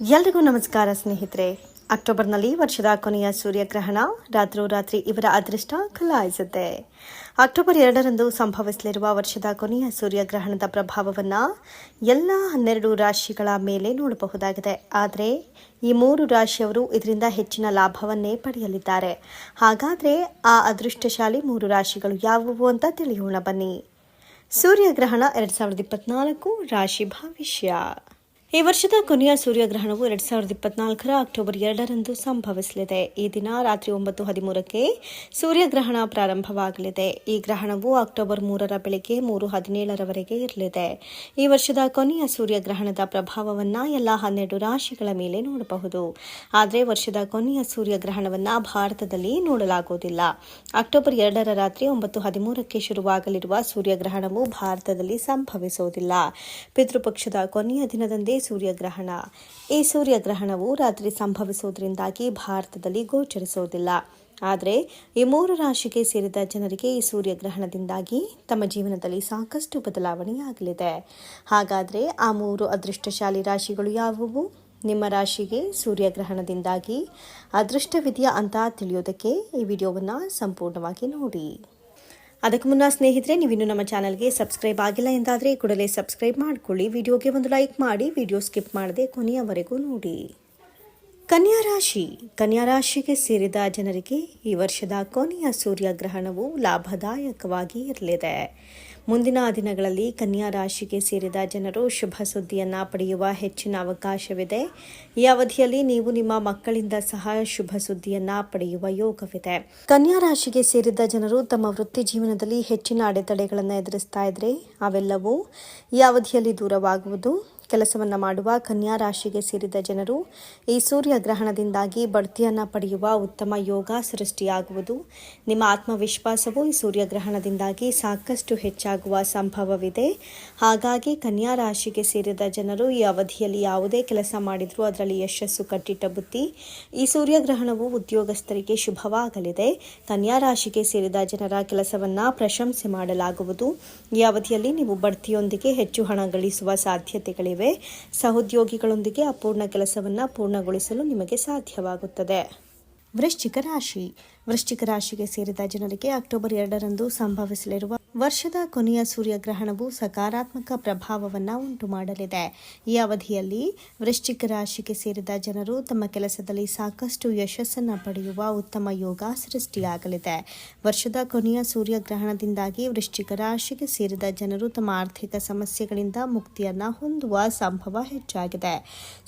ಎಲ್ರಿಗೂ ನಮಸ್ಕಾರ ಸ್ನೇಹಿತರೆ. ಅಕ್ಟೋಬರ್ನಲ್ಲಿ ವರ್ಷದ ಕೊನೆಯ ಸೂರ್ಯಗ್ರಹಣ ರಾತ್ರೋರಾತ್ರಿ ಇವರ ಅದೃಷ್ಟ ಕಲಾಯಿಸುತ್ತೆ ಅಕ್ಟೋಬರ್ ಎರಡರಂದು ಸಂಭವಿಸಲಿರುವ ವರ್ಷದ ಕೊನೆಯ ಸೂರ್ಯಗ್ರಹಣದ ಪ್ರಭಾವವನ್ನು ಎಲ್ಲ ಹನ್ನೆರಡು ರಾಶಿಗಳ ಮೇಲೆ ನೋಡಬಹುದಾಗಿದೆ. ಆದರೆ ಈ ಮೂರು ರಾಶಿಯವರು ಇದರಿಂದ ಹೆಚ್ಚಿನ ಲಾಭವನ್ನೇ ಪಡೆಯಲಿದ್ದಾರೆ. ಹಾಗಾದರೆ ಆ ಅದೃಷ್ಟಶಾಲಿ ಮೂರು ರಾಶಿಗಳು ಯಾವುವು ಅಂತ ತಿಳಿಯೋಣ ಬನ್ನಿ. ಸೂರ್ಯಗ್ರಹಣ ಎರಡು ಸಾವಿರದ ಇಪ್ಪತ್ನಾಲ್ಕು ರಾಶಿ ಭವಿಷ್ಯ. ಈ ವರ್ಷದ ಕೊನೆಯ ಸೂರ್ಯಗ್ರಹಣವು ಎರಡ್ ಸಾವಿರದ ಇಪ್ಪತ್ನಾಲ್ಕರ ಅಕ್ಟೋಬರ್ ಎರಡರಂದು ಸಂಭವಿಸಲಿದೆ. ಈ ದಿನ ರಾತ್ರಿ ಒಂಬತ್ತು ಹದಿಮೂರಕ್ಕೆ ಸೂರ್ಯಗ್ರಹಣ ಪ್ರಾರಂಭವಾಗಲಿದೆ. ಈ ಗ್ರಹಣವು ಅಕ್ಟೋಬರ್ ಮೂರರ ಬೆಳಗ್ಗೆ ಮೂರು ಹದಿನೇಳರವರೆಗೆ ಇರಲಿದೆ. ಈ ವರ್ಷದ ಕೊನೆಯ ಸೂರ್ಯಗ್ರಹಣದ ಪ್ರಭಾವವನ್ನು ಎಲ್ಲ ಹನ್ನೆರಡು ರಾಶಿಗಳ ಮೇಲೆ ನೋಡಬಹುದು. ಆದರೆ ವರ್ಷದ ಕೊನೆಯ ಸೂರ್ಯಗ್ರಹಣವನ್ನು ಭಾರತದಲ್ಲಿ ನೋಡಲಾಗುವುದಿಲ್ಲ. ಅಕ್ಟೋಬರ್ ಎರಡರ ರಾತ್ರಿ ಒಂಬತ್ತು ಹದಿಮೂರಕ್ಕೆ ಶುರುವಾಗಲಿರುವ ಸೂರ್ಯಗ್ರಹಣವು ಭಾರತದಲ್ಲಿ ಸಂಭವಿಸುವುದಿಲ್ಲ. ಪಿತೃಪಕ್ಷದ ಕೊನೆಯ ದಿನದಂದೇ ಸೂರ್ಯಗ್ರಹಣ. ಈ ಸೂರ್ಯಗ್ರಹಣವು ರಾತ್ರಿ ಸಂಭವಿಸುವುದರಿಂದಾಗಿ ಭಾರತದಲ್ಲಿ ಗೋಚರಿಸುವುದಿಲ್ಲ. ಆದರೆ ಈ ಮೂರು ರಾಶಿಗೆ ಸೇರಿದ ಜನರಿಗೆ ಈ ಸೂರ್ಯಗ್ರಹಣದಿಂದಾಗಿ ತಮ್ಮ ಜೀವನದಲ್ಲಿ ಸಾಕಷ್ಟು ಬದಲಾವಣೆಯಾಗಲಿದೆ. ಹಾಗಾದರೆ ಆ ಮೂರು ಅದೃಷ್ಟಶಾಲಿ ರಾಶಿಗಳು ಯಾವುವು? ನಿಮ್ಮ ರಾಶಿಗೆ ಸೂರ್ಯಗ್ರಹಣದಿಂದಾಗಿ ಅದೃಷ್ಟವಿದೆಯಾ ಅಂತ ತಿಳಿಯೋದಕ್ಕೆ ಈ ವಿಡಿಯೋವನ್ನು ಸಂಪೂರ್ಣವಾಗಿ ನೋಡಿ. ಅದಕ್ಕೆ ಮುನ್ನ ಸ್ನೇಹಿತರೆ ನೀವಿನ್ನು ನಮ್ಮ ಚಾನಲ್ಗೆ ಸಬ್ಸ್ಕ್ರೈಬ್ ಆಗಿಲ್ಲ ಎಂದಾದರೆ ಕೂಡಲೇ ಸಬ್ಸ್ಕ್ರೈಬ್ ಮಾಡಿಕೊಳ್ಳಿ. ವಿಡಿಯೋಗೆ ಒಂದು ಲೈಕ್ ಮಾಡಿ, ವಿಡಿಯೋ ಸ್ಕಿಪ್ ಮಾಡದೆ ಕೊನೆಯವರೆಗೂ ನೋಡಿ. ಕನ್ಯಾ ರಾಶಿ ಕನ್ಯಾ ರಾಶಿಗೆ ಸೇರಿದ ಜನರಿಗೆ ಈ ವರ್ಷದ ಕೊನೆಯ ಸೂರ್ಯಗ್ರಹಣವು ಲಾಭದಾಯಕವಾಗಿ ಇರಲಿದೆ. ಮುಂದಿನ ದಿನಗಳಲ್ಲಿ ಕನ್ಯಾ ರಾಶಿಗೆ ಸೇರಿದ ಜನರು ಶುಭ ಸುದ್ದಿಯನ್ನು ಪಡೆಯುವ ಹೆಚ್ಚಿನ ಅವಕಾಶವಿದೆ. ಈ ಅವಧಿಯಲ್ಲಿ ನೀವು ನಿಮ್ಮ ಮಕ್ಕಳಿಂದ ಸಹ ಶುಭ ಸುದ್ದಿಯನ್ನು ಪಡೆಯುವ ಯೋಗವಿದೆ. ಕನ್ಯಾ ರಾಶಿಗೆ ಸೇರಿದ ಜನರು ತಮ್ಮ ವೃತ್ತಿ ಜೀವನದಲ್ಲಿ ಹೆಚ್ಚಿನ ಅಡೆತಡೆಗಳನ್ನು ಎದುರಿಸ್ತಾ ಇದ್ರೆ, ಅವೆಲ್ಲವೂ ಈ ಅವಧಿಯಲ್ಲಿ ದೂರವಾಗುವುದು. ಕೆಲಸವನ್ನು ಮಾಡುವ ಕನ್ಯಾ ರಾಶಿಗೆ ಸೇರಿದ ಜನರು, ಈ ಸೂರ್ಯ ಗ್ರಹಣದಿಂದಾಗಿ ಬಡ್ತಿಯನ್ನು ಪಡೆಯುವ ಉತ್ತಮ ಯೋಗ ಸೃಷ್ಟಿಯಾಗುವುದು. ನಿಮ್ಮ ಆತ್ಮವಿಶ್ವಾಸವು ಈ ಸೂರ್ಯಗ್ರಹಣದಿಂದಾಗಿ ಸಾಕಷ್ಟು ಹೆಚ್ಚಾಗುವ ಸಂಭವವಿದೆ. ಹಾಗಾಗಿ ಕನ್ಯಾ ರಾಶಿಗೆ ಸೇರಿದ ಜನರು, ಈ ಅವಧಿಯಲ್ಲಿ ಯಾವುದೇ ಕೆಲಸ ಮಾಡಿದರೂ ಅದರಲ್ಲಿ ಯಶಸ್ಸು ಕಟ್ಟಿಟ್ಟ ಬುತ್ತಿ ಈ ಸೂರ್ಯಗ್ರಹಣವು ಉದ್ಯೋಗಸ್ಥರಿಗೆ ಶುಭವಾಗಲಿದೆ. ಕನ್ಯಾ ರಾಶಿಗೆ ಸೇರಿದ ಜನರ ಕೆಲಸವನ್ನು ಪ್ರಶಂಸೆ ಮಾಡಲಾಗುವುದು. ಈ ಅವಧಿಯಲ್ಲಿ ನೀವು ಬಡ್ತಿಯೊಂದಿಗೆ ಹೆಚ್ಚು ಹಣ ಗಳಿಸುವ ಸಾಧ್ಯತೆಗಳಿವೆ. ಸಹೋದ್ಯೋಗಿಗಳೊಂದಿಗೆ ಅಪೂರ್ಣ ಕೆಲಸವನ್ನು ಪೂರ್ಣಗೊಳಿಸಲು ನಿಮಗೆ ಸಾಧ್ಯವಾಗುತ್ತದೆ. ವೃಶ್ಚಿಕ ರಾಶಿ. ವೃಶ್ಚಿಕ ರಾಶಿಗೆ ಸೇರಿದ ಜನರಿಗೆ ಅಕ್ಟೋಬರ್ ಎರಡರಂದು ಸಂಭವಿಸಲಿರುವ ವರ್ಷದ ಕೊನೆಯ ಸೂರ್ಯಗ್ರಹಣವು ಸಕಾರಾತ್ಮಕ ಪ್ರಭಾವವನ್ನು ಉಂಟು ಮಾಡಲಿದೆ. ಈ ಅವಧಿಯಲ್ಲಿ ವೃಶ್ಚಿಕ ರಾಶಿಗೆ ಸೇರಿದ ಜನರು ತಮ್ಮ ಕೆಲಸದಲ್ಲಿ ಸಾಕಷ್ಟು ಯಶಸ್ಸನ್ನು ಪಡೆಯುವ ಉತ್ತಮ ಯೋಗ ಸೃಷ್ಟಿಯಾಗಲಿದೆ. ವರ್ಷದ ಕೊನೆಯ ಸೂರ್ಯಗ್ರಹಣದಿಂದಾಗಿ ವೃಶ್ಚಿಕ ರಾಶಿಗೆ ಸೇರಿದ ಜನರು ತಮ್ಮ ಆರ್ಥಿಕ ಸಮಸ್ಯೆಗಳಿಂದ ಮುಕ್ತಿಯನ್ನು ಹೊಂದುವ ಸಂಭವ ಹೆಚ್ಚಾಗಿದೆ.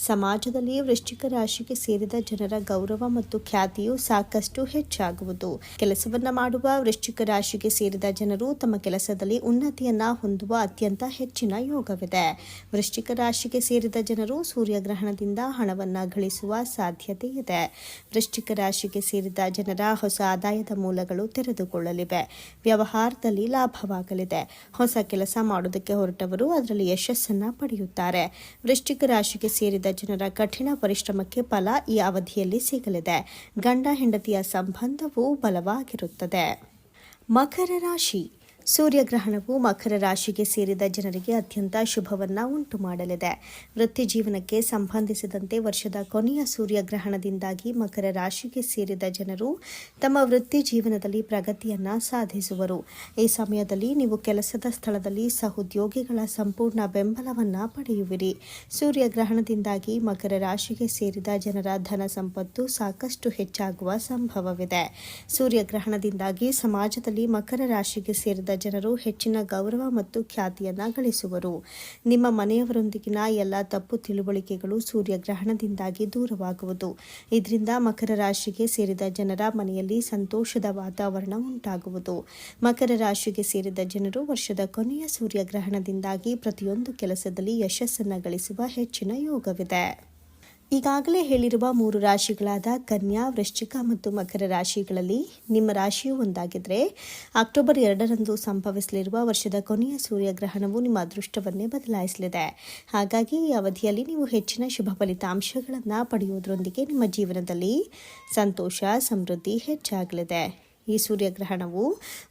ಸಮಾಜದಲ್ಲಿ ವೃಶ್ಚಿಕ ರಾಶಿಗೆ ಸೇರಿದ ಜನರ ಗೌರವ ಮತ್ತು ಖ್ಯಾತಿಯು ಸಾಕಷ್ಟು ಹೆಚ್ಚಾಗುವುದು. ಕೆಲಸವನ್ನು ಮಾಡುವ ವೃಶ್ಚಿಕ ರಾಶಿಗೆ ಸೇರಿದ ಜನರು ತಮ್ಮ ಕೆಲಸದಲ್ಲಿ ಉನ್ನತಿಯನ್ನ ಹೊಂದುವ ಅತ್ಯಂತ ಹೆಚ್ಚಿನ ಯೋಗವಿದೆ. ವೃಶ್ಚಿಕ ರಾಶಿಗೆ ಸೇರಿದ ಜನರು ಸೂರ್ಯಗ್ರಹಣದಿಂದ ಹಣವನ್ನು ಗಳಿಸುವ ಸಾಧ್ಯತೆ ಇದೆ. ವೃಶ್ಚಿಕ ರಾಶಿಗೆ ಸೇರಿದ ಜನರ ಹೊಸ ಆದಾಯದ ಮೂಲಗಳು ತೆರೆದುಕೊಳ್ಳಲಿವೆ. ವ್ಯವಹಾರದಲ್ಲಿ ಲಾಭವಾಗಲಿದೆ. ಹೊಸ ಕೆಲಸ ಮಾಡುವುದಕ್ಕೆ ಹೊರಟವರು ಅದರಲ್ಲಿ ಯಶಸ್ಸನ್ನ ಪಡೆಯುತ್ತಾರೆ. ವೃಶ್ಚಿಕ ರಾಶಿಗೆ ಸೇರಿದ ಜನರ ಕಠಿಣ ಪರಿಶ್ರಮಕ್ಕೆ ಫಲ ಈ ಅವಧಿಯಲ್ಲಿ ಸಿಗಲಿದೆ. ಗಂಡ ಹೆಂಡತಿಯ ಸಂಬಂಧವು ಬಲವಾಗಿರುತ್ತದೆ. ಮಕರ ರಾಶಿ. ಸೂರ್ಯಗ್ರಹಣವು ಮಕರ ರಾಶಿಗೆ ಸೇರಿದ ಜನರಿಗೆ ಅತ್ಯಂತ ಶುಭವನ್ನು ಉಂಟು ಮಾಡಲಿದೆ. ವೃತ್ತಿ ಜೀವನಕ್ಕೆ ಸಂಬಂಧಿಸಿದಂತೆ ವರ್ಷದ ಕೊನೆಯ ಸೂರ್ಯಗ್ರಹಣದಿಂದಾಗಿ ಮಕರ ರಾಶಿಗೆ ಸೇರಿದ ಜನರು ತಮ್ಮ ವೃತ್ತಿ ಜೀವನದಲ್ಲಿ ಪ್ರಗತಿಯನ್ನು ಸಾಧಿಸುವರು. ಈ ಸಮಯದಲ್ಲಿ ನೀವು ಕೆಲಸದ ಸ್ಥಳದಲ್ಲಿ ಸಹೋದ್ಯೋಗಿಗಳ ಸಂಪೂರ್ಣ ಬೆಂಬಲವನ್ನು ಪಡೆಯುವಿರಿ. ಸೂರ್ಯಗ್ರಹಣದಿಂದಾಗಿ ಮಕರ ರಾಶಿಗೆ ಸೇರಿದ ಜನರ ಧನ ಸಂಪತ್ತು ಸಾಕಷ್ಟು ಹೆಚ್ಚಾಗುವ ಸಂಭವವಿದೆ. ಸೂರ್ಯಗ್ರಹಣದಿಂದಾಗಿ ಸಮಾಜದಲ್ಲಿ ಮಕರ ರಾಶಿಗೆ ಸೇರಿದ ಜನರು ಹೆಚ್ಚಿನ ಗೌರವ ಮತ್ತು ಖ್ಯಾತಿಯನ್ನ ಗಳಿಸುವರು. ನಿಮ್ಮ ಮನೆಯವರೊಂದಿಗಿನ ಎಲ್ಲ ತಪ್ಪು ತಿಳುವಳಿಕೆಗಳು ಸೂರ್ಯಗ್ರಹಣದಿಂದಾಗಿ ದೂರವಾಗುವುದು. ಇದರಿಂದ ಮಕರ ರಾಶಿಗೆ ಸೇರಿದ ಜನರ ಮನೆಯಲ್ಲಿ ಸಂತೋಷದ ವಾತಾವರಣ ಉಂಟಾಗುವುದು. ಮಕರ ರಾಶಿಗೆ ಸೇರಿದ ಜನರು ವರ್ಷದ ಕೊನೆಯ ಸೂರ್ಯಗ್ರಹಣದಿಂದಾಗಿ ಪ್ರತಿಯೊಂದು ಕೆಲಸದಲ್ಲಿ ಯಶಸ್ಸನ್ನು ಗಳಿಸುವ ಹೆಚ್ಚಿನ ಯೋಗವಿದೆ. ಈಗಾಗಲೇ ಹೇಳಿರುವ ಮೂರು ರಾಶಿಗಳಾದ ಕನ್ಯಾ, ವೃಶ್ಚಿಕ ಮತ್ತು ಮಕರ ರಾಶಿಗಳಲ್ಲಿ ನಿಮ್ಮ ರಾಶಿಯು ಒಂದಾಗಿದ್ದರೆ ಅಕ್ಟೋಬರ್ ಎರಡರಂದು ಸಂಭವಿಸಲಿರುವ ವರ್ಷದ ಕೊನೆಯ ಸೂರ್ಯಗ್ರಹಣವು ನಿಮ್ಮ ಅದೃಷ್ಟವನ್ನೇ ಬದಲಾಯಿಸಲಿದೆ. ಹಾಗಾಗಿ ಈ ಅವಧಿಯಲ್ಲಿ ನೀವು ಹೆಚ್ಚಿನ ಶುಭ ಫಲಿತಾಂಶಗಳನ್ನು ಪಡೆಯುವುದರೊಂದಿಗೆ ನಿಮ್ಮ ಜೀವನದಲ್ಲಿ ಸಂತೋಷ, ಸಮೃದ್ಧಿ ಹೆಚ್ಚಾಗಲಿದೆ. ಈ ಸೂರ್ಯಗ್ರಹಣವು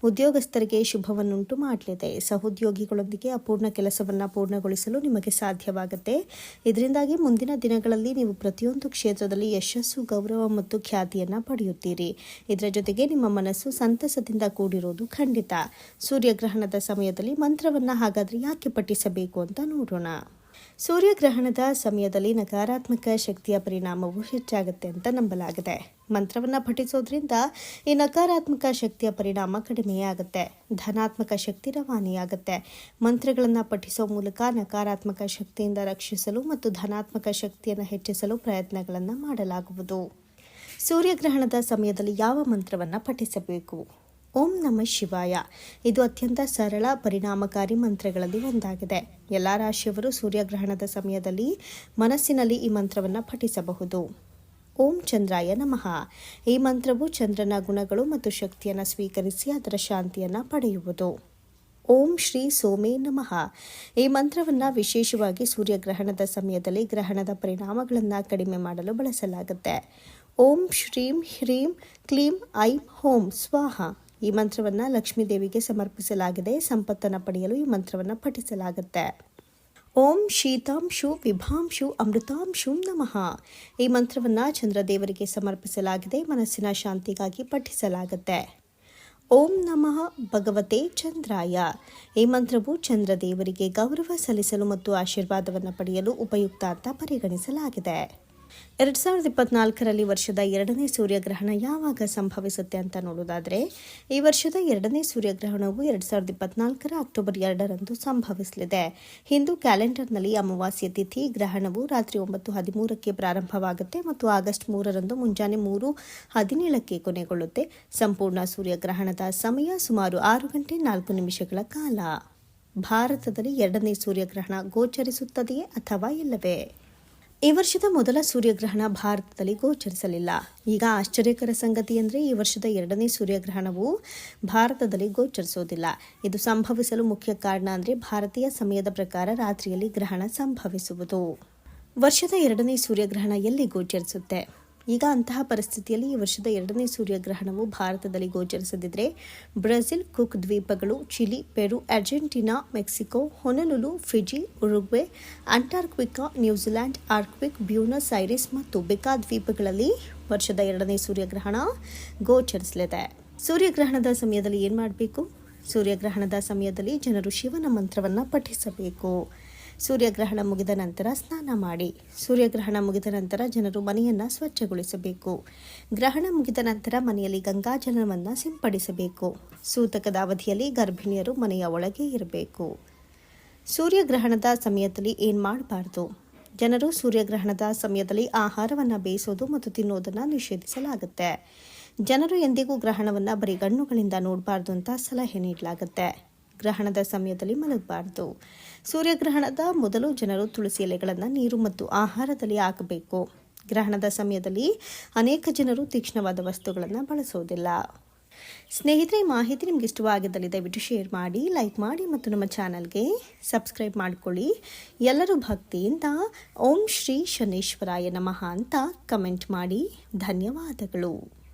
ಉದ್ಯೋಗಸ್ಥರಿಗೆ ಶುಭವನ್ನುಂಟು ಮಾಡಲಿದೆ. ಸಹೋದ್ಯೋಗಿಗಳೊಂದಿಗೆ ಅಪೂರ್ಣ ಕೆಲಸವನ್ನು ಪೂರ್ಣಗೊಳಿಸಲು ನಿಮಗೆ ಸಾಧ್ಯವಾಗುತ್ತೆ. ಇದರಿಂದಾಗಿ ಮುಂದಿನ ದಿನಗಳಲ್ಲಿ ನೀವು ಪ್ರತಿಯೊಂದು ಕ್ಷೇತ್ರದಲ್ಲಿ ಯಶಸ್ಸು, ಗೌರವ ಮತ್ತು ಖ್ಯಾತಿಯನ್ನು ಪಡೆಯುತ್ತೀರಿ. ಇದರ ಜೊತೆಗೆ ನಿಮ್ಮ ಮನಸ್ಸು ಸಂತಸದಿಂದ ಕೂಡಿರುವುದು ಖಂಡಿತ. ಸೂರ್ಯಗ್ರಹಣದ ಸಮಯದಲ್ಲಿ ಮಂತ್ರವನ್ನು ಹಾಗಾದರೆ ಯಾಕೆ ಪಠಿಸಬೇಕು ಅಂತ ನೋಡೋಣ. ಸೂರ್ಯಗ್ರಹಣದ ಸಮಯದಲ್ಲಿ ನಕಾರಾತ್ಮಕ ಶಕ್ತಿಯ ಪರಿಣಾಮವು ಹೆಚ್ಚಾಗುತ್ತೆ ಅಂತ ನಂಬಲಾಗಿದೆ. ಮಂತ್ರವನ್ನು ಪಠಿಸೋದ್ರಿಂದ ಈ ನಕಾರಾತ್ಮಕ ಶಕ್ತಿಯ ಪರಿಣಾಮ ಕಡಿಮೆಯಾಗುತ್ತೆ. ಧನಾತ್ಮಕ ಶಕ್ತಿ ರವಾನೆಯಾಗುತ್ತೆ. ಮಂತ್ರಗಳನ್ನು ಪಠಿಸೋ ಮೂಲಕ ನಕಾರಾತ್ಮಕ ಶಕ್ತಿಯಿಂದ ರಕ್ಷಿಸಲು ಮತ್ತು ಧನಾತ್ಮಕ ಶಕ್ತಿಯನ್ನು ಹೆಚ್ಚಿಸಲು ಪ್ರಯತ್ನಗಳನ್ನು ಮಾಡಲಾಗುವುದು. ಸೂರ್ಯಗ್ರಹಣದ ಸಮಯದಲ್ಲಿ ಯಾವ ಮಂತ್ರವನ್ನು ಪಠಿಸಬೇಕು? ಓಂ ನಮ ಶಿವಾಯ. ಇದು ಅತ್ಯಂತ ಸರಳ ಪರಿಣಾಮಕಾರಿ ಮಂತ್ರಗಳಲ್ಲಿ ಒಂದಾಗಿದೆ. ಎಲ್ಲ ರಾಶಿಯವರು ಸೂರ್ಯಗ್ರಹಣದ ಸಮಯದಲ್ಲಿ ಮನಸ್ಸಿನಲ್ಲಿ ಈ ಮಂತ್ರವನ್ನು ಪಠಿಸಬಹುದು. ಓಂ ಚಂದ್ರಾಯ ನಮಃ. ಈ ಮಂತ್ರವು ಚಂದ್ರನ ಗುಣಗಳು ಮತ್ತು ಶಕ್ತಿಯನ್ನು ಸ್ವೀಕರಿಸಿ ಅದರ ಶಾಂತಿಯನ್ನು ಪಡೆಯುವುದು. ಓಂ ಶ್ರೀ ಸೋಮೇ ನಮಃ. ಈ ಮಂತ್ರವನ್ನು ವಿಶೇಷವಾಗಿ ಸೂರ್ಯಗ್ರಹಣದ ಸಮಯದಲ್ಲಿ ಗ್ರಹಣದ ಪರಿಣಾಮಗಳನ್ನು ಕಡಿಮೆ ಮಾಡಲು ಬಳಸಲಾಗುತ್ತೆ. ಓಂ ಶ್ರೀಂ ಹ್ರೀಂ ಕ್ಲೀಂ ಐಂ ಹೋಂ ಸ್ವಾಹ. ಈ ಮಂತ್ರವನ್ನು ಲಕ್ಷ್ಮೀ ದೇವಿಗೆ ಸಮರ್ಪಿಸಲಾಗಿದೆ. ಸಂಪತ್ತನ್ನು ಪಡೆಯಲು ಈ ಮಂತ್ರವನ್ನು ಪಠಿಸಲಾಗುತ್ತೆ. ಓಂ ಶೀತಾಂಶು ವಿಭಾಂಶು ಅಮೃತಾಂಶು ನಮಃ. ಈ ಮಂತ್ರವನ್ನು ಚಂದ್ರದೇವರಿಗೆ ಸಮರ್ಪಿಸಲಾಗಿದೆ. ಮನಸ್ಸಿನ ಶಾಂತಿಗಾಗಿ ಪಠಿಸಲಾಗುತ್ತೆ. ಓಂ ನಮಃ ಭಗವತೆ ಚಂದ್ರಾಯ. ಈ ಮಂತ್ರವು ಚಂದ್ರದೇವರಿಗೆ ಗೌರವ ಸಲ್ಲಿಸಲು ಮತ್ತು ಆಶೀರ್ವಾದವನ್ನು ಪಡೆಯಲು ಉಪಯುಕ್ತ ಅಂತ ಪರಿಗಣಿಸಲಾಗಿದೆ. ಎರಡು ಸಾವಿರದ ಇಪ್ಪತ್ನಾಲ್ಕರಲ್ಲಿ ವರ್ಷದ ಎರಡನೇ ಸೂರ್ಯಗ್ರಹಣ ಯಾವಾಗ ಸಂಭವಿಸುತ್ತೆ ಅಂತ ನೋಡೋದಾದರೆ ಈ ವರ್ಷದ ಎರಡನೇ ಸೂರ್ಯಗ್ರಹಣವು ಎರಡು ಸಾವಿರದ ಇಪ್ಪತ್ನಾಲ್ಕರ ಅಕ್ಟೋಬರ್ ಎರಡರಂದು ಸಂಭವಿಸಲಿದೆ. ಹಿಂದೂ ಕ್ಯಾಲೆಂಡರ್ನಲ್ಲಿ ಅಮಾವಾಸ್ಯ ತಿಥಿ, ಗ್ರಹಣವು ರಾತ್ರಿ ಒಂಬತ್ತು ಹದಿಮೂರಕ್ಕೆ ಪ್ರಾರಂಭವಾಗುತ್ತೆ ಮತ್ತು ಆಗಸ್ಟ್ ಮೂರರಂದು ಮುಂಜಾನೆ ಮೂರು ಹದಿನೇಳಕ್ಕೆ ಕೊನೆಗೊಳ್ಳುತ್ತೆ. ಸಂಪೂರ್ಣ ಸೂರ್ಯಗ್ರಹಣದ ಸಮಯ ಸುಮಾರು ಆರು ಗಂಟೆ ನಾಲ್ಕು ನಿಮಿಷಗಳ ಕಾಲ. ಭಾರತದಲ್ಲಿ ಎರಡನೇ ಸೂರ್ಯಗ್ರಹಣ ಗೋಚರಿಸುತ್ತದೆಯೇ ಅಥವಾ ಇಲ್ಲವೇ? ಈ ವರ್ಷದ ಮೊದಲ ಸೂರ್ಯಗ್ರಹಣ ಭಾರತದಲ್ಲಿ ಗೋಚರಿಸಲಿಲ್ಲ. ಈಗ ಆಶ್ಚರ್ಯಕರ ಸಂಗತಿ ಅಂದರೆ ಈ ವರ್ಷದ ಎರಡನೇ ಸೂರ್ಯಗ್ರಹಣವು ಭಾರತದಲ್ಲಿ ಗೋಚರಿಸೋದಿಲ್ಲ. ಇದು ಸಂಭವಿಸಲು ಮುಖ್ಯ ಕಾರಣ ಅಂದರೆ ಭಾರತೀಯ ಸಮಯದ ಪ್ರಕಾರ ರಾತ್ರಿಯಲ್ಲಿ ಗ್ರಹಣ ಸಂಭವಿಸುವುದು. ವರ್ಷದ ಎರಡನೇ ಸೂರ್ಯಗ್ರಹಣ ಎಲ್ಲಿ ಗೋಚರಿಸುತ್ತೆ? ಈಗ ಅಂತಹ ಪರಿಸ್ಥಿತಿಯಲ್ಲಿ ಈ ವರ್ಷದ ಎರಡನೇ ಸೂರ್ಯಗ್ರಹಣವು ಭಾರತದಲ್ಲಿ ಗೋಚರಿಸದಿದ್ದರೆ ಬ್ರೆಜಿಲ್, ಕುಕ್ ದ್ವೀಪಗಳು, Chile, Peru, Argentina, Mexico, Honolulu, Fiji, Uruguay Antarctica New Zealand Arctic Buenos Aires ಮತ್ತು ಬೆಕಾ ದ್ವೀಪಗಳಲ್ಲಿ ವರ್ಷದ ಎರಡನೇ ಸೂರ್ಯಗ್ರಹಣ ಗೋಚರಿಸಲಿದೆ. ಸೂರ್ಯಗ್ರಹಣದ ಸಮಯದಲ್ಲಿ ಏನು ಮಾಡಬೇಕು? ಸೂರ್ಯಗ್ರಹಣದ ಸಮಯದಲ್ಲಿ ಜನರು ಶಿವನ ಮಂತ್ರವನ್ನು ಪಠಿಸಬೇಕು. ಸೂರ್ಯಗ್ರಹಣ ಮುಗಿದ ನಂತರ ಸ್ನಾನ ಮಾಡಿ. ಸೂರ್ಯಗ್ರಹಣ ಮುಗಿದ ನಂತರ ಜನರು ಮನೆಯನ್ನು ಸ್ವಚ್ಛಗೊಳಿಸಬೇಕು. ಗ್ರಹಣ ಮುಗಿದ ನಂತರ ಮನೆಯಲ್ಲಿ ಗಂಗಾಜಲವನ್ನು ಸಿಂಪಡಿಸಬೇಕು. ಸೂತಕದ ಅವಧಿಯಲ್ಲಿ ಗರ್ಭಿಣಿಯರು ಮನೆಯ ಒಳಗೆ ಇರಬೇಕು. ಸೂರ್ಯಗ್ರಹಣದ ಸಮಯದಲ್ಲಿ ಏನು ಮಾಡಬಾರ್ದು? ಜನರು ಸೂರ್ಯಗ್ರಹಣದ ಸಮಯದಲ್ಲಿ ಆಹಾರವನ್ನು ಬೇಯಿಸೋದು ಮತ್ತು ತಿನ್ನೋದನ್ನು ನಿಷೇಧಿಸಲಾಗುತ್ತೆ. ಜನರು ಎಂದಿಗೂ ಗ್ರಹಣವನ್ನು ಬರೀ ಗಣ್ಣುಗಳಿಂದ ನೋಡಬಾರ್ದು ಅಂತ ಸಲಹೆ ನೀಡಲಾಗುತ್ತೆ. ಗ್ರಹಣದ ಸಮಯದಲ್ಲಿ ಮಲಗಬಾರದು. ಸೂರ್ಯಗ್ರಹಣದ ಮೊದಲು ಜನರು ತುಳಸಿ ಎಲೆಗಳನ್ನು ನೀರು ಮತ್ತು ಆಹಾರದಲ್ಲಿ ಹಾಕಬೇಕು. ಗ್ರಹಣದ ಸಮಯದಲ್ಲಿ ಅನೇಕ ಜನರು ತೀಕ್ಷ್ಣವಾದ ವಸ್ತುಗಳನ್ನು ಬಳಸೋದಿಲ್ಲ. ಸ್ನೇಹಿತರೆ ಮಾಹಿತಿ ನಿಮ್ಗೆ ಇಷ್ಟವಾಗಿದ್ದಲ್ಲಿ ದಯವಿಟ್ಟು ಶೇರ್ ಮಾಡಿ, ಲೈಕ್ ಮಾಡಿ ಮತ್ತು ನಮ್ಮ ಚಾನಲ್ಗೆ ಸಬ್ಸ್ಕ್ರೈಬ್ ಮಾಡಿಕೊಳ್ಳಿ. ಎಲ್ಲರೂ ಭಕ್ತಿಯಿಂದ ಓಂ ಶ್ರೀ ಶನೇಶ್ವರಾಯ ನಮಃ ಅಂತ ಕಮೆಂಟ್ ಮಾಡಿ. ಧನ್ಯವಾದಗಳು.